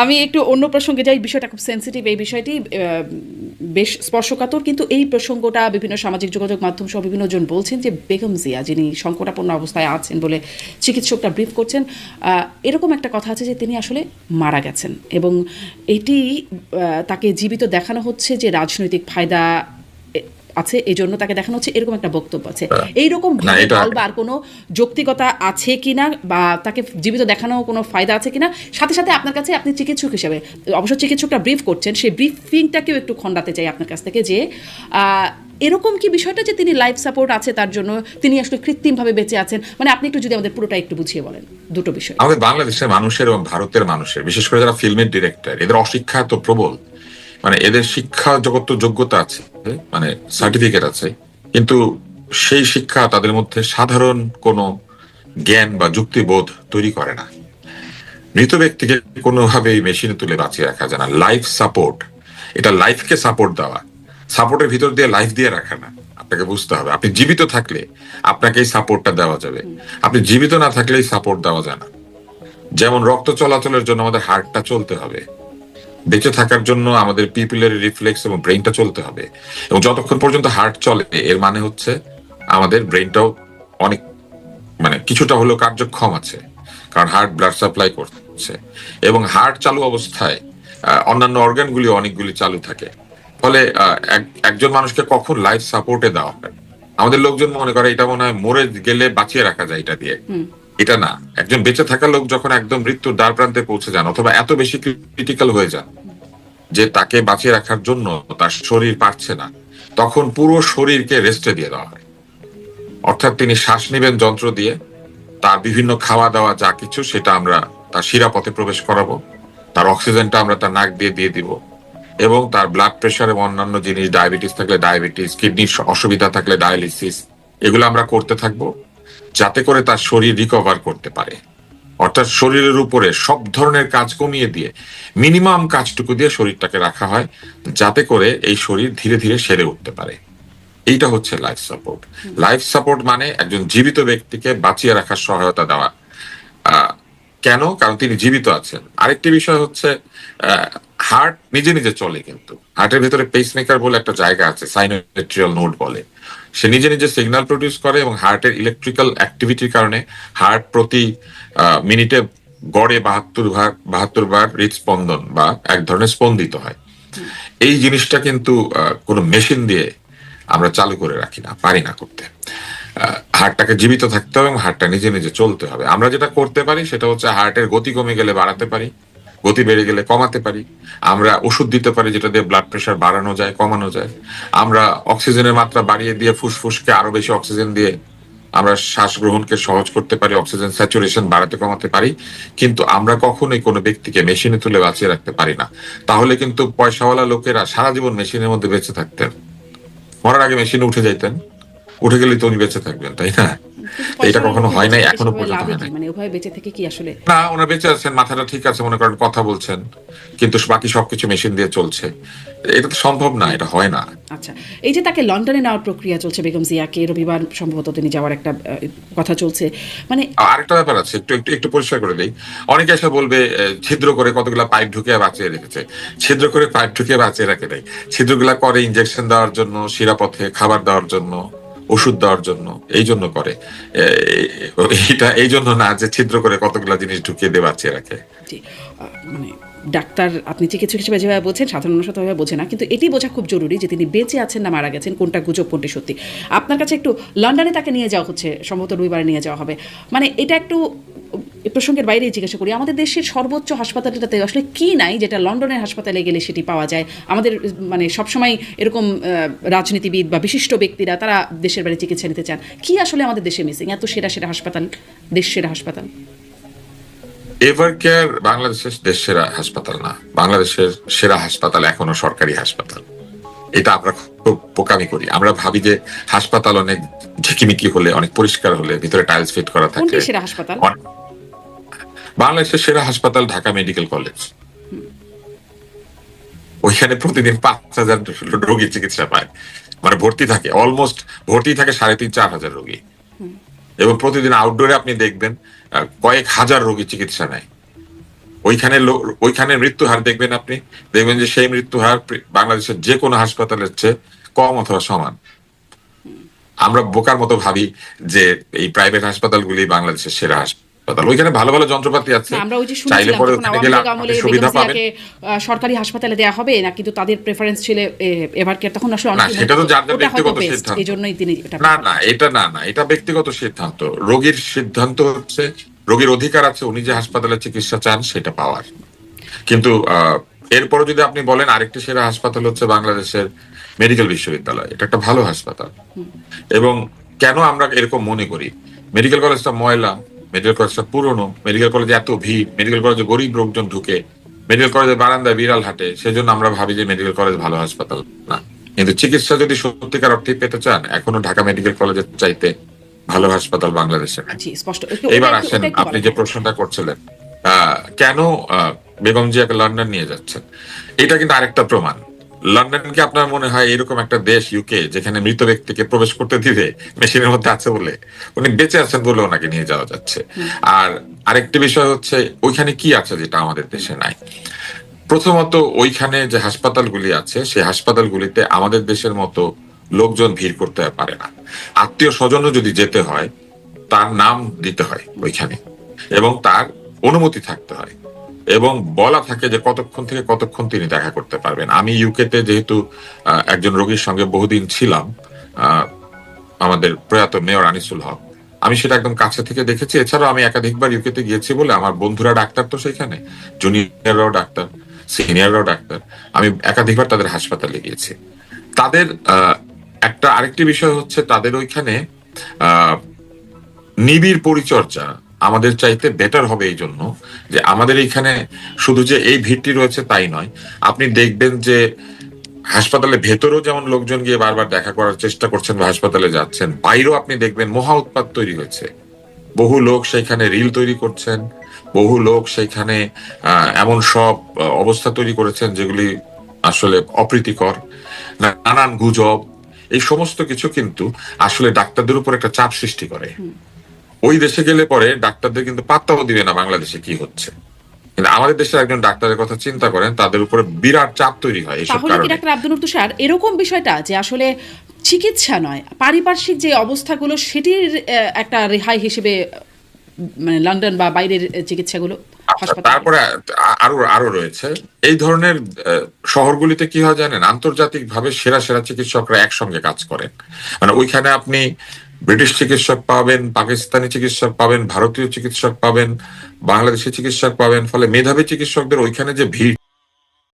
আমি একটু অন্য প্রসঙ্গে যাই, বিষয়টা খুব সেন্সিটিভ এই বিষয়টি বেশ স্পর্শকাতর, কিন্তু এই প্রসঙ্গটা বিভিন্ন সামাজিক যোগাযোগ মাধ্যম সহ বিভিন্ন জন বলছেন যে বেগম জিয়া, যিনি সংকটাপন্ন অবস্থায় আছেন বলে চিকিৎসকরা ব্রিফ করছেন এরকম একটা কথা আছে যে তিনি আসলে মারা গেছেন এবং এটি তাকে জীবিত দেখানো হচ্ছে যে রাজনৈতিক ফায়দা আছে এই জন্য তাকে দেখানো হচ্ছে এরকম একটা বক্তব্য আছে। এইরকম না, এটা- বলবার কোনো যৌক্তিকতা আছে কিনা বা তাকে জীবিত দেখানো কোনো ফায়দা আছে কিনা সাথে সাথে আপনার কাছে আপনি চিকিৎসক হিসেবে অবশ্য চিকিৎসকরা ব্রিফ করছেন সেই ব্রিফিংটাকেও একটু খণ্ডাতে চাই আপনার কাছ থেকে যে এরকম কি বিষয়টা যে তিনি লাইফ সাপোর্ট আছে তার জন্য তিনি আসলে কৃত্রিমভাবে বেঁচে আছেন? মানে আপনি একটু যদি আমাদের পুরোটা একটু বুঝিয়ে বলেন দুটো বিষয়। আমাদের বাংলাদেশের মানুষের এবং ভারতের মানুষের বিশেষ করে যারা ফিল্মের ডিরেক্টর এদের অশিক্ষা তো প্রবল। মানে এদের শিক্ষা জগত যোগ্যতা আছে মানে সার্টিফিকেট আছে, কিন্তু সেই শিক্ষা তাদের মধ্যে সাধারণ কোনো জ্ঞান বা যুক্তিবোধ তৈরি করে না। মৃত ব্যক্তিকে কোনোভাবেই মেশিনে তুলে বাঁচিয়ে রাখা যায় না। লাইফ সাপোর্ট এটা লাইফকে সাপোর্ট দেওয়া। সাপোর্টের ভিতর দিয়ে লাইফ দিয়ে রাখা না। আপনাকে বুঝতে হবে, আপনি জীবিত থাকলে আপনাকে এই সাপোর্টটা দেওয়া যাবে। আপনি জীবিত না থাকলে এই সাপোর্ট দেওয়া যায় না। যেমন রক্ত চলাচলের জন্য আমাদের হার্টটা চলতে হবে। বেঁচে থাকার জন্য আমাদের পিপিলের রিফ্লেক্স এবং ব্রেনটা চলতে হবে। এবং যতক্ষণ পর্যন্ত হার্ট চলে, এর মানে হচ্ছে আমাদের ব্রেনটাও অনেক মানে কিছুটা হলেও কার্যক্ষম আছে, কারণ হার্ট ব্লাড সাপ্লাই করছে। এবং হার্ট চালু অবস্থায় অন্যান্য অর্গানগুলি অনেকগুলি চালু থাকে। ফলে একজন মানুষকে কখন লাইফ সাপোর্টে দেওয়া হয়? আমাদের লোকজন মনে করে এটা মনে হয় মরে গেলে বাঁচিয়ে রাখা যায় এটা দিয়ে। এটা না। একজন বেঁচে থাকা লোক যখন একদম মৃত্যুর দ্বার প্রান্তে পৌঁছে যান, অথবা এত বেশি ক্রিটিক্যাল হয়ে যান, যে তাকে বাঁচিয়ে রাখার জন্য তার শরীর পারছে না, তখন পুরো শরীরকে রেস্টে দিয়ে দেওয়া হয়। অর্থাৎ তিনি শ্বাস নেবেন যন্ত্র দিয়ে, তার বিভিন্ন খাওয়া দাওয়া যা কিছু, সেটা আমরা তার শিরাপথে প্রবেশ করাবো, তার অক্সিজেনটা আমরা তার নাক দিয়ে দিয়ে দিব, এবং তার ব্লাড প্রেশার এবং অন্যান্য জিনিস ডায়াবেটিস থাকলে ডায়াবেটিস কিডনির অসুবিধা থাকলে ডায়ালিসিস এগুলো আমরা করতে থাকব। যাতে করে তার শরীর রিকভার করতে পারে। অর্থাৎ শরীরের উপরে সব ধরনের কাজ কমিয়ে দিয়ে মিনিমাম কাজটুকু দিয়ে শরীরটাকে রাখা হয়, যাতে করে এই শরীর ধীরে ধীরে সেরে উঠতে পারে। এইটা হচ্ছে লাইফ সাপোর্ট লাইফ সাপোর্ট মানে একজন জীবিত ব্যক্তিকে বাঁচিয়ে রাখার সহায়তা দেওয়া। কেন? কারণ তিনি জীবিত আছেন। আরেকটি বিষয় হচ্ছে হার্ট নিজে নিজে চলে কিন্তু। হার্টের ভিতরে পেসমেকার বলে একটা জায়গা আছে সাইনোমেট্রিয়াল নোট বলে। সে নিজে নিজে সিগন্যাল প্রডিউস করে এবং হার্টের ইলেকট্রিক্যাল অ্যাক্টিভিটির কারণে হার্ট প্রতি মিনিটে গড়ে বাহাত্তর বার বাহাত্তর বার হৃদস্পন্দন বা এক ধরনের স্পন্দিত হয়। এই জিনিসটা কিন্তু কোনো মেশিন দিয়ে আমরা চালু করে রাখি না, পারি না করতে। হার্টটাকে জীবিত থাকতে হবে এবং হার্টটা নিজে নিজে চলতে হবে। আমরা যেটা করতে পারি সেটা হচ্ছে হার্টের গতি কমে গেলে বাড়াতে পারি। গতি বেড়ে গেলে কমাতে পারি। আমরা ওষুধ দিতে পারি যেটা দিয়ে ব্লাড প্রেশার বাড়ানো যায়, কমানো যায়। আমরা অক্সিজেনের মাত্রা বাড়িয়ে দিয়ে ফুসফুসকে আরও বেশি অক্সিজেন দিয়ে আমরা শ্বাস গ্রহণকে সহজ করতে পারি, অক্সিজেন স্যাচুরেশন বাড়াতে কমাতে পারি। কিন্তু আমরা কখনোই কোনো ব্যক্তিকে মেশিনে তুলে বাঁচিয়ে রাখতে পারি না। তাহলে কিন্তু পয়সাওয়ালা লোকেরা সারা জীবন মেশিনের মধ্যে বেঁচে থাকতেন। মরার আগে মেশিনে উঠে যাইতেন। উঠে গেলে তো উনি বেঁচে থাকবেন তাই না? এটা কখনো হয় নাই এখনও পর্যন্ত হয়? নাই মানে উভয় বেঁচে থেকে কি আসলে? না ওনার বেঁচে আছেন মাথাটা ঠিক আছে মনে করেন কথা বলছেন কিন্তু বাকি সবকিছু মেশিন দিয়ে চলছে। এটা তো সম্ভব না এটা হয় না। আচ্ছা এই যে তাকে লন্ডনে নেওয়ার প্রক্রিয়া চলছে বেগম জিয়াকে রবিবার সম্ভবত তিনি যাওয়ার একটা কথা চলছে মানে আরেকটা ব্যাপার আছে একটু একটু একটু পরিষ্কার করে দেই। অনেকে এসে বলবে ছিদ্র করে কতগুলা পাইপ ঢুকিয়ে বাঁচিয়ে রেখেছে। ছিদ্র করে পাইপ ঢুকিয়ে বাঁচিয়ে রাখে নাই। ছিদ্রগুলা করে ইনজেকশন দেওয়ার জন্য শিরাপথে খাবার দেওয়ার জন্য। ওষুধ দেওয়ার জন্য, এই জন্য করে। এটা এই জন্য না যে ছিদ্র করে কতগুলো জিনিস ঢুকিয়ে দিয়ে বাঁচিয়ে রাখে। মানে ডাক্তার, আপনি চিকিৎসক হিসেবে যেভাবে বলছেন সাধারণ মানুষ হয়তো বোঝে না, কিন্তু এটি বোঝা খুব জরুরি যে তিনি বেঁচে আছেন না মারা গেছেন, কোনটা গুজব কোনটি সত্যি। আপনার কাছে একটু লন্ডনে তাকে নিয়ে যাওয়া হচ্ছে, সম্ভবত রবিবারে নিয়ে যাওয়া হবে। মানে এটা একটু এ প্রসঙ্গের বাইরেই জিজ্ঞাসা করি আমাদের দেশের সর্বোচ্চ হাসপাতালটাতে আসলে কি নাই যেটা লন্ডনের হাসপাতালে গেলে সেটি পাওয়া যায়? আমাদের মানে সবসময় এরকম রাজনীতিবিদ বা বিশিষ্ট ব্যক্তিরা তারা দেশের বাইরে চিকিৎসা নিতে চান। কি আসলে আমাদের দেশে মিসিং এত সেরা সেরা হাসপাতাল দেশ সেরা হাসপাতাল। এভার কেয়ার বাংলাদেশের দেশ সেরা হাসপাতাল না। বাংলাদেশের সেরা হাসপাতাল এখনও সরকারি হাসপাতাল। এটা আমরা খুব বোকামি করি। আমরা ভাবি যে হাসপাতাল অনেক ঝিকিমিকি হলে অনেক পরিষ্কার হলে ভিতরে টাইলস ফিট করা থাকে। সেরা হাসপাতাল? বাংলাদেশের সেরা হাসপাতাল ঢাকা মেডিকেল কলেজ। ওইখানে প্রতিদিন পাঁচ হাজার রোগী চিকিৎসা পায়। মানে ভর্তি থাকে অলমোস্ট ভর্তি থাকে সাড়ে তিন, চার হাজার রোগী। এবং প্রতিদিন আউটডোরে আপনি দেখবেন কয়েক হাজার রোগী চিকিৎসা নেয়। ওইখানে ওইখানে মৃত্যু হার দেখবেন আপনি, দেখবেন যে সেই মৃত্যু হার বাংলাদেশের যে কোনো হাসপাতালের চেয়ে কম অথবা সমান। আমরা বোকার মতো ভাবি যে এই প্রাইভেট হাসপাতালগুলি বাংলাদেশের সেরা হাসপাতাল। ওইখানে ভালো ভালো যন্ত্রপাতি আছে। আমরা ওই যে চাইলে শুনছিলাম পরে ওখানে আওয়ামী গেলে লীগ আমলে আপনি সুবিধা পাবেন। সরকারি হাসপাতালে দেওয়া হবে না কিন্তু তাদের প্রেফারেন্স ছিল তখন আসলে অনেকে সেটা তো যার ব্যক্তিগত সিদ্ধান্ত। তিনি এটা না না এটা না না এটা ব্যক্তিগত সিদ্ধান্ত। রোগীর সিদ্ধান্ত হচ্ছে রোগীর অধিকার আছে উনি যে হাসপাতালে চিকিৎসা চান সেটা পাওয়ার। কিন্তু আহ, এরপরে যদি আপনি বলেন আরেকটি সেরা হাসপাতাল হচ্ছে বাংলাদেশের মেডিকেল বিশ্ববিদ্যালয়। এটা একটা ভালো হাসপাতাল। এবং কেন আমরা এরকম মনে করি? মেডিকেল কলেজটা ময়লা মেডিকেল কলেজটা পুরনো মেডিকেল কলেজে এত ভিড় মেডিকেল কলেজে গরিব লোকজন ঢুকে মেডিকেল কলেজের বারান্দায় বিড়াল হাটে সেজন্য আমরা ভাবি যে মেডিকেল কলেজ ভালো হাসপাতাল না। কিন্তু চিকিৎসা যদি সত্যিকার অর্থে পেতে চান এখনও ঢাকা মেডিকেল কলেজের চাইতে ভালো হাসপাতাল বাংলাদেশে একটু এবার আসেন আপনি যে প্রশ্নটা করছিলেন আহ, কেন আহ, বেগম জিয়াকে লন্ডন নিয়ে যাচ্ছেন? এটা কিন্তু আরেকটা প্রমাণ। লন্ডন কি আপনার মনে হয় এরকম একটা দেশ ইউকে যেখানে মৃত ব্যক্তিকে প্রবেশ করতে দিবে, মেশিনের মধ্যে আছে বলে? উনি বেঁচে আছেন বলে ওনাকে নিয়ে যাওয়া যাচ্ছে। আর আরেকটি বিষয় হচ্ছে, ওইখানে কি আছে যেটা আমাদের দেশে নাই? প্রথমত ওইখানে যে হাসপাতালগুলি আছে, সেই হাসপাতালগুলিতে আমাদের দেশের মতো লোকজন ভিড় করতে পারে না। আত্মীয় স্বজনও যদি যেতে হয়, তার নাম দিতে হয় ওইখানে। এবং তার অনুমতি থাকতে হয়। এবং বলা থাকে যে কতক্ষণ থেকে কতক্ষণ তিনি দেখা করতে পারবেন। আমি ইউকেতে যেহেতু একজন রোগীর সঙ্গে বহুদিন ছিলাম আমাদের প্রয়াত মেয়র আনিসুল হক, আমি সেটা একদম কাছে থেকে দেখেছি। এছাড়াও আমি একাধিকবার ইউকেতে গিয়েছি বলে আমার বন্ধুরা ডাক্তার তো সেখানে জুনিয়ররাও ডাক্তার, সিনিয়ররাও ডাক্তার, আমি একাধিকবার তাদের হাসপাতালে গিয়েছি। তাদের একটা আরেকটি বিষয় হচ্ছে তাদের ওইখানে নিবিড় পরিচর্যা আমাদের চাইতে বেটার হবে এই জন্য যে আমাদের এইখানে শুধু যে এই ভিড়টি রয়েছে তাই নয়। আপনি দেখবেন যে হাসপাতালে ভেতরেও যেমন লোকজন গিয়ে বারবার দেখা করার চেষ্টা করছেন বা হাসপাতালে যাচ্ছেন, বাইরেও আপনি দেখবেন মহা উৎপাত তৈরি হয়েছে। বহু লোক সেখানে রিল তৈরি করছেন, বহু লোক সেখানে এমন সব অবস্থা তৈরি করেছেন যেগুলি আসলে অপ্রীতিকর নানান গুজব, এই সমস্ত কিছু কিন্তু আসলে ডাক্তারদের উপর একটা চাপ সৃষ্টি করে। ওই দেশে গেলে পরে ডাক্তারদের কিন্তু পাত্তাও দিবে না বাংলাদেশে কি হচ্ছে। কিন্তু আমাদের দেশের একজন ডাক্তারের কথা চিন্তা করেন তাদের উপরে বিরাট চাপ তৈরি হয় তাহলে কি কারণে। ডাক্তার আব্দুল তুষার এরকম বিষয়টা যে আসলে চিকিৎসা নয় পারিপার্শ্বিক যে অবস্থাগুলো সেটির একটা রেহাই হিসেবে মানে লন্ডন বা বাইরের চিকিৎসাগুলো আচ্ছা, তারপরে আরও আরও রয়েছে। এই ধরনের শহরগুলিতে কি হয় জানেন আন্তর্জাতিক ভাবে সেরা সেরা চিকিৎসকরা একসঙ্গে কাজ করেন। মানে ওইখানে আপনি ব্রিটিশ চিকিৎসক পাবেন, পাকিস্তানি চিকিৎসক পাবেন, ভারতীয় চিকিৎসক পাবেন, বাংলাদেশি চিকিৎসক পাবেন, ফলে মেধাবী চিকিৎসকদের ওইখানে যে ভিড়